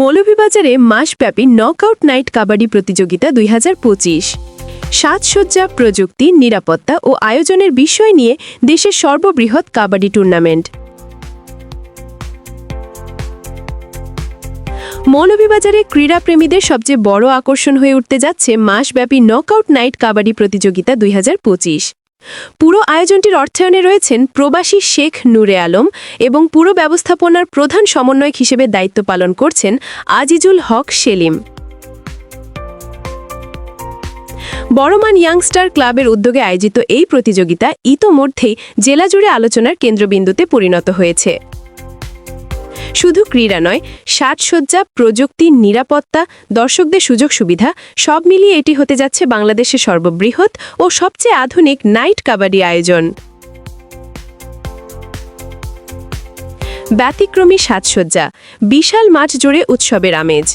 মৌলভীবাজারে মাসব্যাপী knockout night kabaddi প্রতিযোগিতা দুই হাজার পঁচিশ। সাজসজ্জা, প্রযুক্তি, নিরাপত্তা ও আয়োজনের বিষয় নিয়ে দেশের সর্ববৃহৎ কাবাডি টুর্নামেন্ট। মৌলভীবাজারে ক্রীড়াপ্রেমীদের সবচেয়ে বড় আকর্ষণ হয়ে উঠতে যাচ্ছে মাসব্যাপী নকআউট নাইট কাবাডি প্রতিযোগিতা দুই হাজার পঁচিশ। পুরো আয়োজনটির অর্থায়নে রয়েছেন প্রবাসী শেখ নূরে আলম এবং পুরো ব্যবস্থাপনার প্রধান সমন্বয়ক হিসেবে দায়িত্ব পালন করছেন আজিজুল হক সেলিম। বড়মান ইয়াংস্টার ক্লাবের উদ্যোগে আয়োজিত এই প্রতিযোগিতা ইতোমধ্যেই জেলা জুড়ে আলোচনার কেন্দ্রবিন্দুতে পরিণত হয়েছে। শুধু ক্রীড়া নয়, সাজসজ্জা, প্রযুক্তি, নিরাপত্তা, দর্শকদের সুযোগ সুবিধা, সব মিলিয়ে এটি হতে যাচ্ছে বাংলাদেশের সর্ববৃহৎ ও সবচেয়ে আধুনিক নাইট কাবাডি আয়োজন। ব্যতিক্রমী সাজসজ্জা, বিশাল মাঠ জুড়ে উৎসবের আমেজ।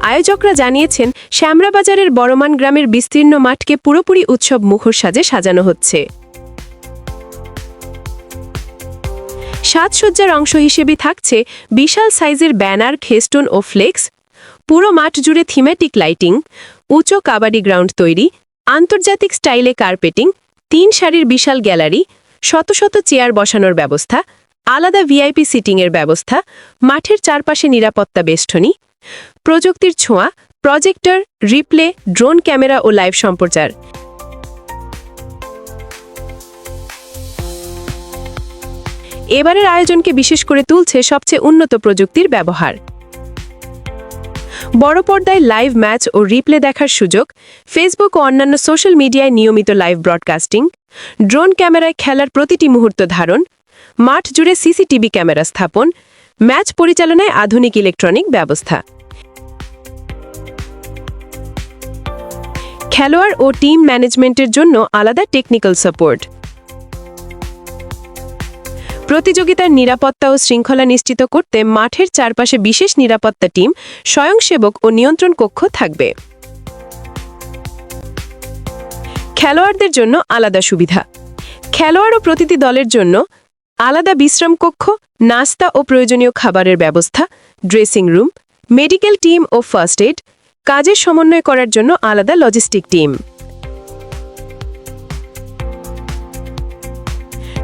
আয়োজকরা জানিয়েছেন, শ্যামরাবাজারের বড়মান গ্রামের বিস্তীর্ণ মাঠকে পুরোপুরি উৎসব মুখর সাজে সাজানো হচ্ছে। সাজসজ্জার অংশ হিসেবে থাকছে বিশাল সাইজের ব্যানার খেস্টন ও ফ্লেক্স, পুরো মাঠ জুড়ে থিমেটিক লাইটিং উঁচু কাবাডি গ্রাউন্ড তৈরি, আন্তর্জাতিক স্টাইলে কার্পেটিং, তিন সারির বিশাল গ্যালারি, শত শত চেয়ার বসানোর ব্যবস্থা, আলাদা ভিআইপি সিটিংয়ের ব্যবস্থা, মাঠের চারপাশে নিরাপত্তা বেষ্টনী, প্রযুক্তির ছোঁয়া, প্রজেক্টর, রিপ্লে, ড্রোন ক্যামেরা ও লাইভ সম্প্রচার। এবারের আয়োজনকে বিশেষ করে তুলছে সবচেয়ে উন্নত প্রযুক্তির ব্যবহার। বড় পর্দায় লাইভ ম্যাচ ও রিপ্লে দেখার সুযোগ ফেসবুক ও অন্যান্য সোশ্যাল মিডিয়ায় নিয়মিত লাইভ ব্রডকাস্টিং, ড্রোন ক্যামেরায় খেলার প্রতিটি মুহূর্ত ধারণ, মাঠ জুড়ে সিসিটিভি ক্যামেরা স্থাপন, ম্যাচ পরিচালনায় আধুনিক ইলেকট্রনিক ব্যবস্থা। খেলোয়াড় ও টিম ম্যানেজমেন্টের জন্য আলাদা টেকনিক্যাল সাপোর্ট। প্রতিযোগিতার নিরাপত্তা ও শৃঙ্খলা নিশ্চিত করতে মাঠের চারপাশে বিশেষ নিরাপত্তা টিম, স্বয়ংসেবক ও নিয়ন্ত্রণ কক্ষ থাকবে। খেলোয়াড়দের জন্য আলাদা সুবিধা। খেলোয়াড় ও প্রতিটি দলের জন্য আলাদা বিশ্রাম কক্ষ, নাস্তা ও প্রয়োজনীয় খাবারের ব্যবস্থা, ড্রেসিং রুম, মেডিকেল টিম ও ফার্স্ট এড কাজের সমন্বয় করার জন্য আলাদা লজিস্টিক টিম।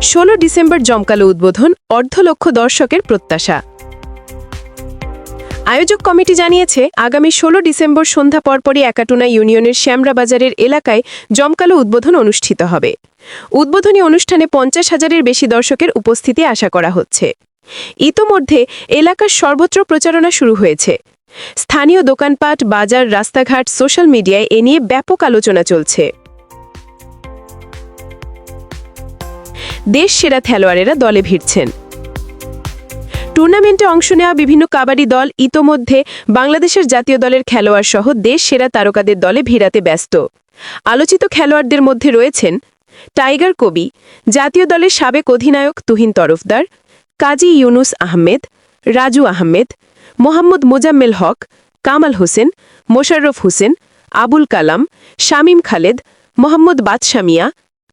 ষোলো ডিসেম্বর জমকালো উদ্বোধন অর্ধলক্ষ দর্শকের প্রত্যাশা। আয়োজক কমিটি জানিয়েছে, আগামী ষোলো ডিসেম্বর সন্ধ্যা পরপরই একাটুনা ইউনিয়নের শ্যামরা বাজারের এলাকায় জমকালো উদ্বোধন অনুষ্ঠিত হবে। উদ্বোধনী অনুষ্ঠানে পঞ্চাশ হাজারের বেশি দর্শকের উপস্থিতি আশা করা হচ্ছে। ইতোমধ্যে এলাকার সর্বত্র প্রচারণা শুরু হয়েছে। স্থানীয় দোকানপাট, বাজার, রাস্তাঘাট, সোশ্যাল মিডিয়ায় এ নিয়ে ব্যাপক আলোচনা চলছে। দেশ সেরা খেলোয়াড়েরা দলে ভিড়ছেন। টুর্নামেন্টে অংশ নেওয়া বিভিন্ন কাবাডি দল ইতোমধ্যে বাংলাদেশের জাতীয় দলের খেলোয়াড় সহ দেশ সেরা তারকাদের দলে ভিড়াতে ব্যস্ত। আলোচিত খেলোয়াড়দের মধ্যে রয়েছেন টাইগার কবি, জাতীয় দলের সাবেক অধিনায়ক তুহিন তরফদার, কাজী ইউনুস আহমেদ, রাজু আহমেদ, মোহাম্মদ মোজাম্মেল হক, কামাল হোসেন, মোশাররফ হোসেন, আবুল কালাম, শামীম খালেদ, মোহাম্মদ বাদশামিয়া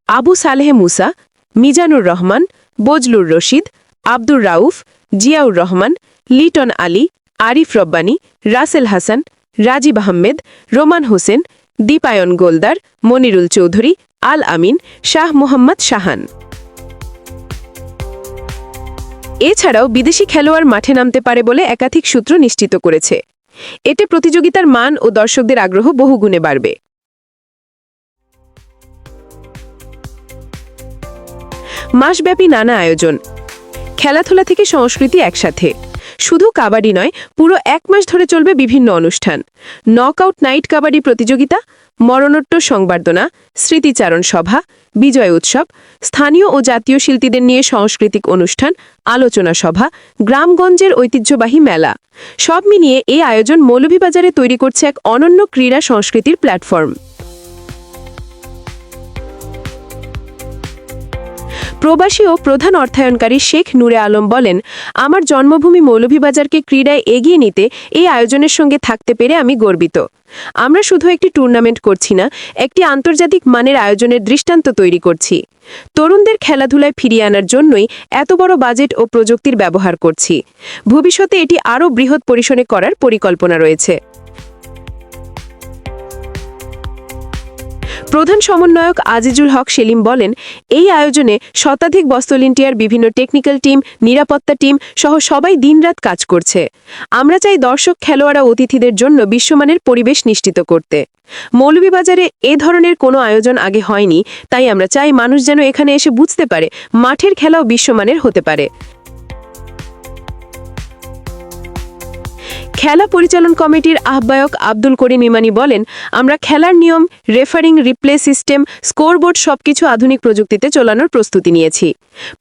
আবু সালেহ মুসা মিজানুর রহমান, বজলুর রশিদ, আব্দুর রাউফ, জিয়াউর রহমান, লিটন আলী, আরিফ রব্বানী, রাসেল হাসান, রাজীব আহমেদ, রোমান হোসেন, দীপায়ন গোলদার, মনিরুল চৌধুরী, আল আমিন, শাহ মোহাম্মদ শাহান। এছাড়াও বিদেশি খেলোয়াড় মাঠে নামতে পারে বলে একাধিক সূত্র নিশ্চিত করেছে। এতে প্রতিযোগিতার মান ও দর্শকদের আগ্রহ বহুগুণে বাড়বে। মাসব্যাপী নানা আয়োজন। খেলাধুলা থেকে সংস্কৃতি একসাথে। শুধু কাবাডি নয়, পুরো এক মাস ধরে চলবে বিভিন্ন অনুষ্ঠান। নকআউট নাইট কাবাডি প্রতিযোগিতা মরণোত্ত সংবর্ধনা, স্মৃতিচারণ সভা, বিজয় উৎসব, স্থানীয় ও জাতীয় শিল্পীদের নিয়ে সাংস্কৃতিক অনুষ্ঠান, আলোচনা সভা, গ্রামগঞ্জের ঐতিহ্যবাহী মেলা। সব মিলিয়ে এই আয়োজন মৌলভীবাজারে তৈরি করছে এক অনন্য ক্রীড়া সংস্কৃতির প্ল্যাটফর্ম। প্রবাসী ও প্রধান অর্থায়নকারী শেখ নূরে আলম বলেন, আমার জন্মভূমি মৌলভীবাজারকে ক্রীড়ায় এগিয়ে নিতে এই আয়োজনের সঙ্গে থাকতে পেরে আমি গর্বিত। আমরা শুধু একটি টুর্নামেন্ট করছি না, একটি আন্তর্জাতিক মানের আয়োজনের দৃষ্টান্ত তৈরি করছি। তরুণদের খেলাধুলায় ফিরিয়ে আনার জন্যই এত বড় বাজেট ও প্রযুক্তির ব্যবহার করছি। ভবিষ্যতে এটি আরও বৃহৎ পরিসরে করার পরিকল্পনা রয়েছে। প্রধান সমন্বয়ক আজিজুল হক সেলিম বলেন, এই আয়োজনে শতাধিক বস্তলিন্টিয়ার বিভিন্ন টেকনিক্যাল টিম, নিরাপত্তা টিম সহ সবাই দিনরাত কাজ করছে। আমরা চাই দর্শক, খেলোয়াড়া অতিথিদের জন্য বিশ্বমানের পরিবেশ নিশ্চিত করতে। মৌলভীবাজারে এ ধরনের কোনো আয়োজন আগে হয়নি, তাই আমরা চাই মানুষ যেন এখানে এসে বুঝতে পারে, মাঠের খেলাও বিশ্বমানের হতে পারে। খেলা পরিচালন কমিটির আহ্বায়ক আব্দুল করিম ইমানি বলেন, আমরা খেলার নিয়ম, রেফারিং, রিপ্লে সিস্টেম, স্কোরবোর্ড সবকিছু আধুনিক প্রযুক্তিতে চলানোর প্রস্তুতি নিয়েছি।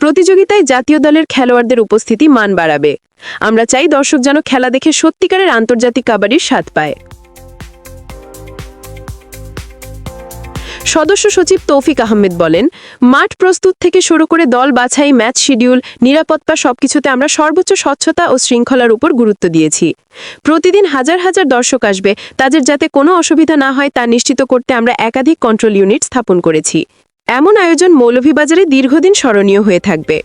প্রতিযোগিতায় জাতীয় দলের খেলোয়াড়দের উপস্থিতি মান বাড়াবে। আমরা চাই দর্শক যেন খেলা দেখে সত্যিকারের আন্তর্জাতিক কাবাডির স্বাদ পায়। সদস্য সচিব তৌফিক আহমেদ বলেন, মাঠ প্রস্তুত থেকে শুরু করে দল বাছাই, ম্যাচ শিডিউল, নিরাপত্তা সবকিছুতে আমরা সর্বোচ্চ স্বচ্ছতা ও শৃঙ্খলার উপর গুরুত্ব দিয়েছি। প্রতিদিন হাজার হাজার দর্শক আসবে, তাদের যাতে কোনো অসুবিধা না হয় তা নিশ্চিত করতে আমরা একাধিক কন্ট্রোল ইউনিট স্থাপন করেছি। এমন আয়োজন মৌলভীবাজারে দীর্ঘদিন স্মরণীয় হয়ে থাকবে।